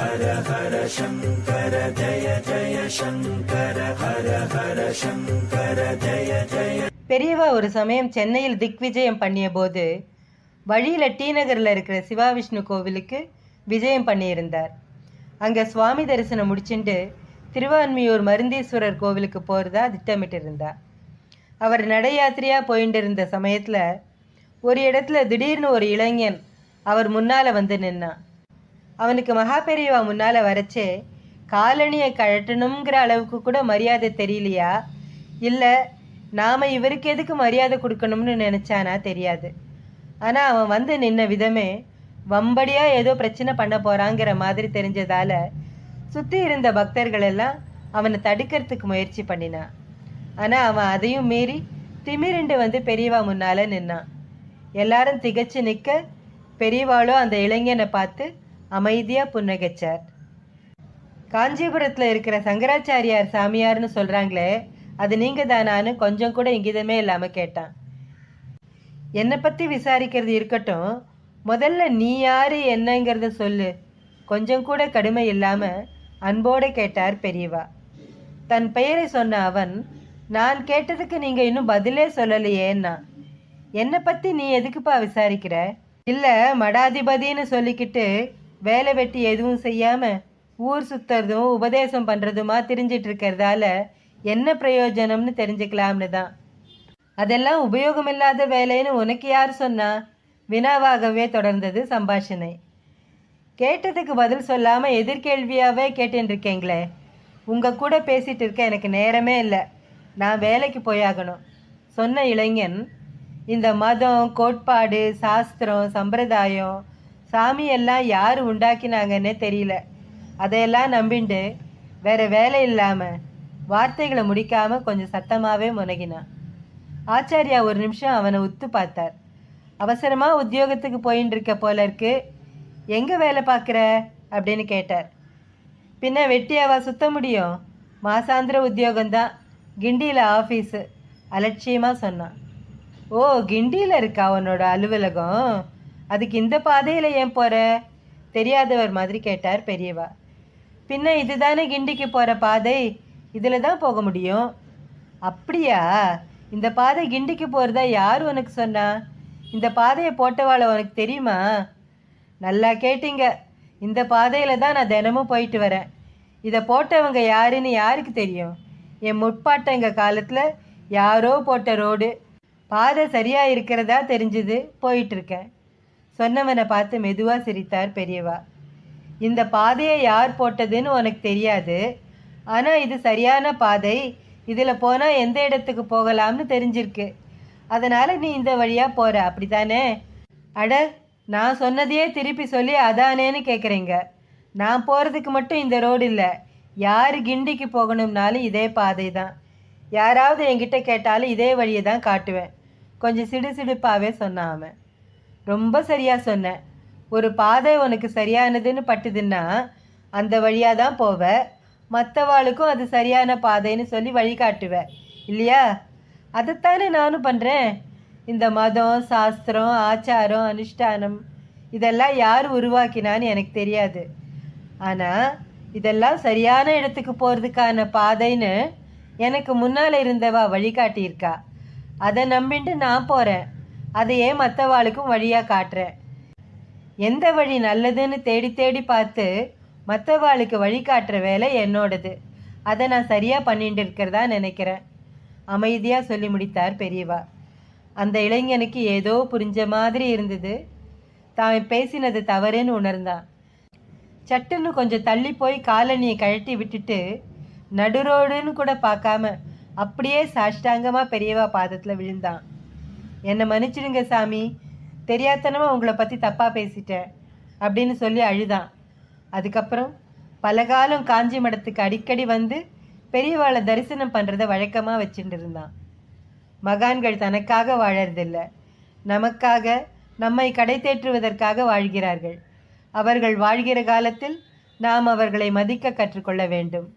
ஹர ஹர சங்கர ஜய ஜய சங்கர ஹர ஹர சங்கர ஜய ஜய பெரியவா ஒரு சமயம் சென்னையில் திக்விஜயம் பண்ணிய போது வழியில் டி நகரில் இருக்கிற சிவா விஷ்ணு கோவிலுக்கு விஜயம் பண்ணியிருந்தார். அங்கே சுவாமி தரிசனம் முடிச்சுட்டு திருவான்மியூர் மருந்தீஸ்வரர் கோவிலுக்கு போகிறதா திட்டமிட்டிருந்தார் அவர் நடையாத்திரையாக போயிட்டு இருந்த சமயத்தில் ஒரு இடத்துல திடீர்னு ஒரு இளைஞன் அவர் முன்னால் வந்து நின்னான். அவனுக்கு மகா பெரியவா முன்னால் வரச்சே காலணியை கழட்டணுங்கிற அளவுக்கு கூட மரியாதை தெரியலையா? இல்லை நாம் இவருக்கு எதுக்கு மரியாதை கொடுக்கணும்னு நினச்சானா தெரியாது. ஆனால் அவன் வந்து நின்ன விதமே வம்படியாக ஏதோ பிரச்சனை பண்ண போகிறாங்கிற மாதிரி தெரிஞ்சதால சுற்றி இருந்த பக்தர்கள் எல்லாம் அவனை தடுக்கிறதுக்கு முயற்சி பண்ணினான் ஆனால் அவன் அதையும் மீறி திமிரெண்டு வந்து பெரியவா முன்னால் நின்னான். எல்லாரும் திகைச்சு நிற்க பெரியவாளோ அந்த இளைஞனை பார்த்து அமைதியாக புன்னகைச்சார் காஞ்சிபுரத்தில் இருக்கிற சங்கராச்சாரியார் சாமியார்னு சொல்கிறாங்களே அது நீங்கள் தானான்னு கொஞ்சம் கூட இங்கிதமே இல்லாமல் கேட்டான். என்னை பற்றி விசாரிக்கிறது இருக்கட்டும் முதல்ல நீ யாரு என்னங்கிறத சொல்லு. கொஞ்சம் கூட கடுமை இல்லாமல் அன்போடு கேட்டார் பெரியவா. தன் பெயரை சொன்ன அவன் நான் கேட்டதுக்கு நீங்கள் இன்னும் பதிலே சொல்லலையேன்னா. என்னை பற்றி நீ எதுக்குப்பா விசாரிக்கிற? இல்லை மடாதிபதின்னு சொல்லிக்கிட்டு வேலை வெட்டி எதுவும் செய்யாமல் ஊர் சுத்துறதும் உபதேசம் பண்ணுறதுமா தெரிஞ்சிட்டு இருக்கிறதால என்ன பிரயோஜனம்னு தெரிஞ்சுக்கலாம்னு தான். அதெல்லாம் உபயோகமில்லாத வேலைன்னு உனக்கு யார் சொன்னா? வினாவாகவே தொடர்ந்தது சம்பாஷணை. கேட்டதுக்கு பதில் சொல்லாமல் எதிர்கேள்வியாகவே கேட்டுன்னு இருக்கீங்களே. உங்கள் கூட பேசிகிட்டு இருக்க எனக்கு நேரமே இல்லை. நான் வேலைக்கு போயாகணும். சொன்ன இளைஞன் இந்த மதம் கோட்பாடு சாஸ்திரம் சம்பிரதாயம் சாமி எல்லாம் யார் உண்டாக்கினாங்கன்னே தெரியல. அதையெல்லாம் நம்பிண்டு வேற வேலை இல்லாமல் வார்த்தைகளை முடிக்காமல் கொஞ்சம் சத்தமாகவே முனகினான் ஆச்சாரியா ஒரு நிமிஷம் அவனை உத்து பார்த்தார். அவசரமாக உத்தியோகத்துக்கு போயின்னு இருக்க போல இருக்கு. எங்கே வேலை பார்க்குற? அப்படின்னு கேட்டார். பின்ன வெட்டியாவா சுத்த முடியும். மாசாந்திர உத்தியோகம்தான். கிண்டியில் ஆஃபீஸு அலட்சியமாக சொன்னான். ஓ கிண்டியில் இருக்கா உன்னோட அலுவலகம்? அதுக்கு இந்த பாதையில் ஏன் போகிற தெரியாதவர் மாதிரி கேட்டார் பெரியவா. பின்ன இதுதானே கிண்டிக்கு போகிற பாதை? இதில் தான் போக முடியும். அப்படியா? இந்த பாதை கிண்டிக்கு போகிறதா யார் உனக்கு சொன்னா? இந்த பாதையை போட்டவாளை உனக்கு தெரியுமா? நல்லா கேட்டீங்க. இந்த பாதையில் தான் நான் தினமும் போயிட்டு வரேன். இதை போட்டவங்க யாருன்னு யாருக்கு தெரியும்? என் முட்பாட்டங்க காலத்தில் யாரோ போட்ட ரோடு. பாதை சரியாக இருக்கிறதா தெரிஞ்சுது. போயிட்டுருக்கேன் சொன்னவனை பார்த்து மெதுவாக சிரித்தார் பெரியவா. இந்த பாதையை யார் போட்டதுன்னு உனக்கு தெரியாது. ஆனால் இது சரியான பாதை. இதில் போனால் எந்த இடத்துக்கு போகலாம்னு தெரிஞ்சிருக்கு. அதனால் நீ இந்த வழியாக போகிற அப்படித்தானே? அட நான் சொன்னதையே திருப்பி சொல்லி அதானேன்னு கேட்குறீங்க நான் போகிறதுக்கு மட்டும் இந்த ரோடு இல்லை. யார் கிண்டிக்கு போகணும்னாலும் இதே பாதை தான் யாராவது என்கிட்ட கேட்டாலும் இதே வழியை தான் காட்டுவேன். கொஞ்சம் சிடு சிடுப்பாகவே சொன்னான் அவன். ரொம்ப சரியாக சொன்னேன் ஒரு பாதை உனக்கு சரியானதுன்னு பட்டுதுன்னா அந்த வழியாக தான் போவ. மற்றவாளுக்கும் அது சரியான பாதைன்னு சொல்லி வழிகாட்டுவேன் இல்லையா? அதைத்தானே நானும் பண்ணுறேன் இந்த மதம் சாஸ்திரம் ஆச்சாரம் அனுஷ்டானம் இதெல்லாம் யார் உருவாக்கினான்னு எனக்கு தெரியாது. ஆனால் இதெல்லாம் சரியான இடத்துக்கு போகிறதுக்கான பாதைன்னு எனக்கு முன்னால் இருந்தவா வழிகாட்டியிருக்கா. அதை நம்பிட்டு நான் போகிறேன் அதையே மற்றவாளுக்கும் வழியாக காட்டுறேன் எந்த வழி நல்லதுன்னு தேடி தேடி பார்த்து மற்றவாளுக்கு வழிகாட்டுற வேலை என்னோடது. அதை நான் சரியாக பண்ணிட்டு இருக்கிறதா நினைக்கிறேன். அமைதியாக சொல்லி முடித்தார் பெரியவா. அந்த இளைஞனுக்கு ஏதோ புரிஞ்ச மாதிரி இருந்தது. தான் பேசினது தவறுன்னு உணர்ந்தான். சட்டுன்னு கொஞ்சம் தள்ளி போய் காலனியை கழட்டி விட்டுட்டு நடுரோடுன்னு கூட பார்க்காம அப்படியே சாஷ்டாங்கமாக பெரியவா பாதத்தில் விழுந்தான். என்னை மன்னிச்சிடுங்க சாமி. தெரியாதனமாக உங்களை பற்றி தப்பாக பேசிட்டேன். அப்படின்னு சொல்லி அழுதான். அதுக்கப்புறம் பல காலம் காஞ்சி மடத்துக்கு அடிக்கடி வந்து பெரியவாளை தரிசனம் பண்ணுறத வழக்கமாக வச்சுட்டு இருந்தான். மகான்கள் தனக்காக வாழறதில்லை. நமக்காக நம்மை கடை தேற்றுவதற்காக வாழ்கிறார்கள். அவர்கள் வாழ்கிற காலத்தில் நாம் அவர்களை மதிக்க கற்றுக்கொள்ள வேண்டும்.